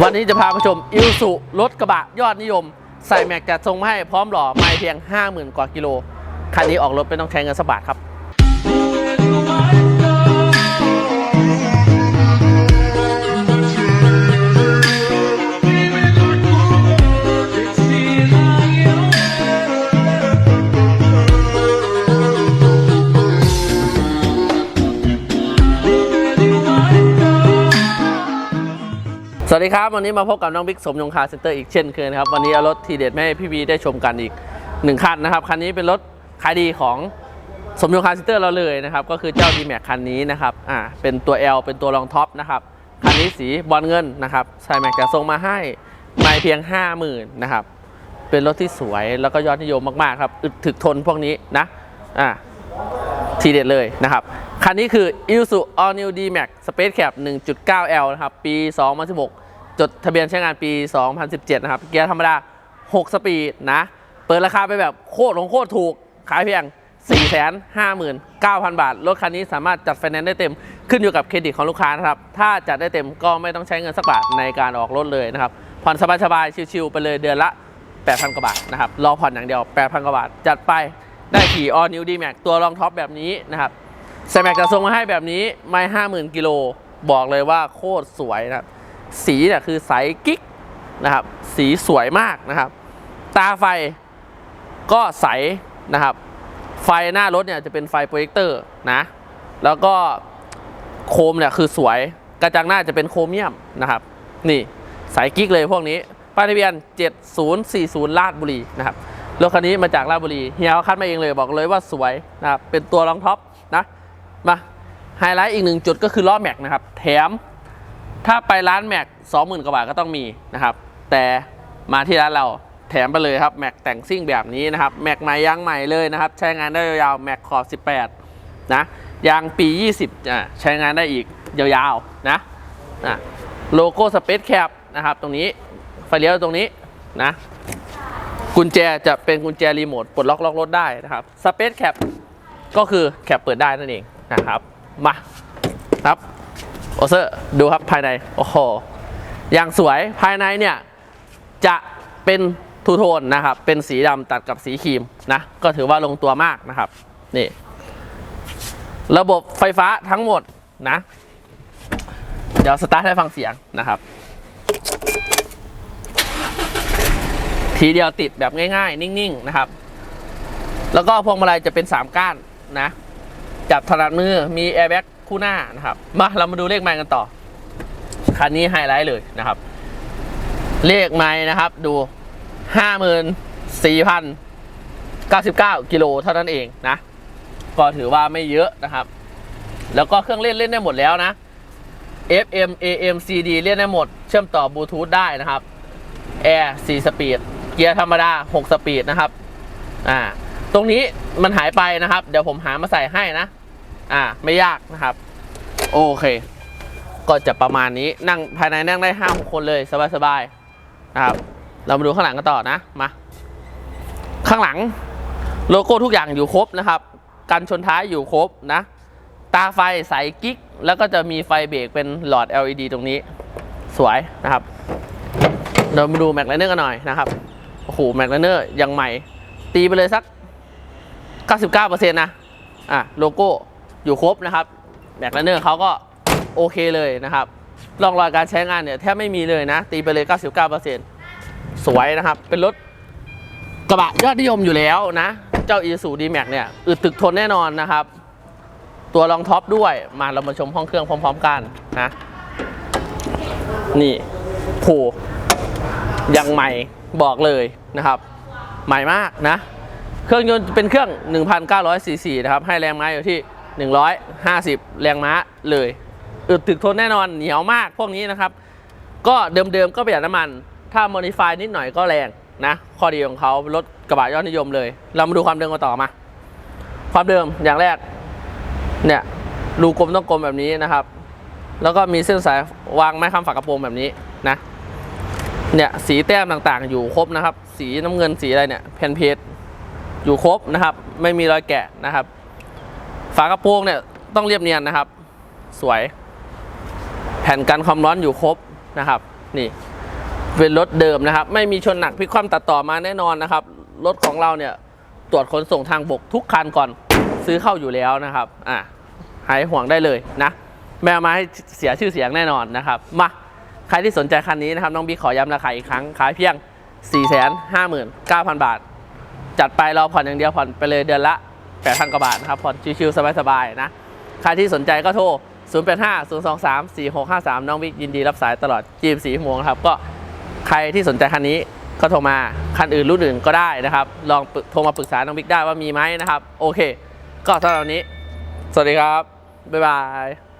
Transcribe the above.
วันนี้จะพาผู้ชมอิลสุรถกระบะยอดนิยม ใส่แม็กจัดทรงมาให้พร้อมหล่อไม่เพียง 50,000 กว่ากิโล คันนี้ออกรถไม่ต้องใช้เงินสบาทครับ สวัสดีครับ วันนี้มาพบกับน้องบิ๊กสมยงคาเซ็นเตอร์อีกเช่นเคยนะครับ วันนี้เอารถทีเด็ดมาให้พี่บีได้ชมกันอีกหนึ่งคันนะครับ คันนี้เป็นรถขายดีของสมยงคาเซ็นเตอร์เราเลยนะครับ ก็คือเจ้า d m a x คันนี้นะครับอ่าเป็นตัว L เป็นตัวรองท็อปนะครับ คันนี้สีบอลเงินนะครับใส่แม็กจะทรงมาให้ไม่เพียง 50,000นะครับ เป็นรถที่สวยแล้วก็ยอดนิยมมากๆครับอึดถึกทนพวกนี้นะอ่าทีเด็ดเลยนะครับ คันนี้คือ Isuzu All New D-Max Space Cab 1.9L นะครับ ปี 2016 จดทะเบียนใช้งานปี 2017 นะครับ เกียร์ธรรมดา 6 สปีดนะ เปิดราคาไปแบบโคตรของโคตรถูก ขายเพียง 459,000 บาท รถคันนี้สามารถจัดไฟแนนซ์ได้เต็ม ขึ้นอยู่กับเครดิตของลูกค้านะครับ ถ้าจัดได้เต็มก็ไม่ต้องใช้เงินสักบาทในการออกรถเลยนะครับ ผ่อนสบายๆ ชิวๆ ไปเลยเดือนละ 8,000 กว่าบาทนะครับ รอผ่อนอย่างเดียว 8,000 กว่าบาท จัดไป ได้ขี่ All New D-Max ตัวรองท็อปแบบนี้นะครับใส่แม็กจะทรงมาให้แบบนี้ไม่50,000กิโล บอกเลยว่าโคตรสวยนะครับ สีเนี่ยคือใสกิ๊กนะครับ สีสวยมากนะครับ ตาไฟก็ใสนะครับ ไฟหน้ารถเนี่ยจะเป็นไฟโปรเจคเตอร์นะ แล้วก็โคมเนี่ยคือสวย กระจังหน้าจะเป็นโครเมียมนะครับ นี่สายกิ๊กเลยพวกนี้ป้ายทะเบียน 7040ลาดบุรีนะครับ รถคันนี้มาจากลาดบุรี เฮียเขาคัดมาเองเลยบอกเลยว่าสวยนะครับ เป็นตัวรองท็อปนะ มาไฮไลท์อีกหนึ่งจุดก็คือล้อแม็กนะครับ แถม ถ้าไปร้านแม็กสองหมื่นกว่าบาทก็ต้องมีนะครับ แต่มาที่ร้านเราแถมไปเลยครับแม็กแต่งซิ่งแบบนี้นะครับแม็กใหม่ยางใหม่เลยนะครับ ใช้งานได้ยาวๆแม็กขอบ18 นะยางปี 20อะใช้งานได้อีกยาวๆนะนะโลโก้สเปซแคปนะครับ ตรงนี้ไฟเลี้ยวตรงนี้นะ กุญแจจะเป็นกุญแจรีโมทปลดล็อกล็อกรถได้นะครับสเปซแคปก็คือแคปเปิดได้นั่นเองนะครับ มาครับ อเซอร์ดูครับภายใน โอ้โห อย่างสวยภายในเนี่ย จะเป็นทูโทนนะครับ เป็นสีดำตัดกับสีครีมนะ ก็ถือว่าลงตัวมากนะครับ นี่ ระบบไฟฟ้าทั้งหมดนะ เดี๋ยวสตาร์ทให้ฟังเสียงนะครับ ทีเดียวติดแบบง่ายๆ นิ่งๆ นะครับ แล้วก็พวงมาลัยจะเป็น 3 ก้านนะ จับถนัดมือ มีแอร์แบ็ก คู่หน้านะครับ มาเรามาดูเลขไมล์กันต่อ คันนี้ไฮไลท์เลยนะครับ เลขไมล์นะครับ ดู54,099กิโลเท่านั้นเองนะ ก็ถือว่าไม่เยอะนะครับ แล้วก็เครื่องเล่นเล่นได้หมดแล้วนะ FM AM CD เล่นได้หมด เชื่อมต่อบลูทูธได้นะครับแอร์4สปีด เกียร์ธรรมดา 6 สปีดนะครับ อ่า ตรงนี้มันหายไปนะครับ เดี๋ยวผมหามาใส่ให้นะ อ่าไม่ยากนะครับ โอเค ก็จะประมาณนี้นั่งภายในนั่งได้ห้าหกคนเลยสบายๆนะครับ เรามาดูข้างหลังกันต่อนะมาข้างหลังโลโก้ทุกอย่างอยู่ครบนะครับกันชนท้ายอยู่ครบนะ ตาไฟใสกิ๊ก แล้วก็จะมีไฟเบรกเป็นหลอด LED ตรงนี้ สวยนะครับเรามาดูแม็กไลเนอร์กันหน่อยนะครับโอ้โหแม็กไลเนอร์ยังใหม่ ตีไปเลยสัก 99%นะอะโลโก้ อยู่ครบนะครับแม็กไลเนอร์เขาก็โอเคเลยนะครับร่องรอยการใช้งานเนี่ยแทบไม่มีเลยนะ ตีไปเลย 99%สวยนะครับ เป็นรถกระบะยอดนิยมอยู่แล้วนะ เจ้า Isuzu D-Max เนี่ยอึดตึกทนแน่นอนนะครับ ตัวรองท็อปด้วยมาเรามาชมห้องเครื่องพร้อม ๆ กันนะ นี่โหยังใหม่บอกเลยนะครับ ใหม่มากนะ เครื่องยนต์เป็นเครื่อง 1,900ซีซีนะครับ ให้แรงม้าอยู่ที่ 150 แรงม้าเลยอึดถึกทนแน่นอนเหนียวมากพวกนี้นะครับ ก็เดิมๆก็ประหยัดน้ำมัน ถ้า modify นิดหน่อยก็แรงนะ ข้อดีของเขารถกระบะยอดนิยมเลย เรามาดูความเดิมกันต่อมา ความเดิมอย่างแรกเนี่ยรูกลมต้องกลมแบบนี้นะครับ แล้วก็มีเส้นสายวางไม้ค้ำฝากระโปรงแบบนี้นะเนี่ยสีแต้มต่างๆ อยู่ครบนะครับ สีน้ำเงินสีอะไรเนี่ยแผ่นเพจอยู่ครบนะครับ ไม่มีรอยแกะนะครับ ฝากระโปรงเนี่ยต้องเรียบเนียนนะครับ สวย แผ่นกันความร้อนอยู่ครบนะครับ นี่เป็นรถเดิมนะครับ ไม่มีชนหนักพิคว่ำตัดต่อมาแน่นอนนะครับ รถของเราเนี่ยตรวจขนส่งทางบกทุกคันก่อนซื้อเข้าอยู่แล้วนะครับ อะหายห่วงได้เลยนะ แมวมาให้เสียชื่อเสียงแน่นอนนะครับ มา ใครที่สนใจคันนี้นะครับ น้องบิ๊กขอย้ำราคาอีกครั้ง ขายเพียง 459,000 บาท จัดไปเราผ่อนอย่างเดียวผ่อนไปเลยเดือนละ 8,000กว่าบาทนะครับผ่อนชิวๆสบายๆนะใครที่สนใจก็โทร 085 023 4653 น้องบิ๊กยินดีรับสายตลอด 24ชั่วโมงนะครับ ก็ใครที่สนใจคันนี้ก็โทรมาคันอื่นรุ่นอื่นก็ได้นะครับ ลองโทรมาปรึกษาน้องบิ๊กได้ว่ามีไหมนะครับ โอเค ก็สำหรับวันนี้ สวัสดีครับ บ๊ายบาย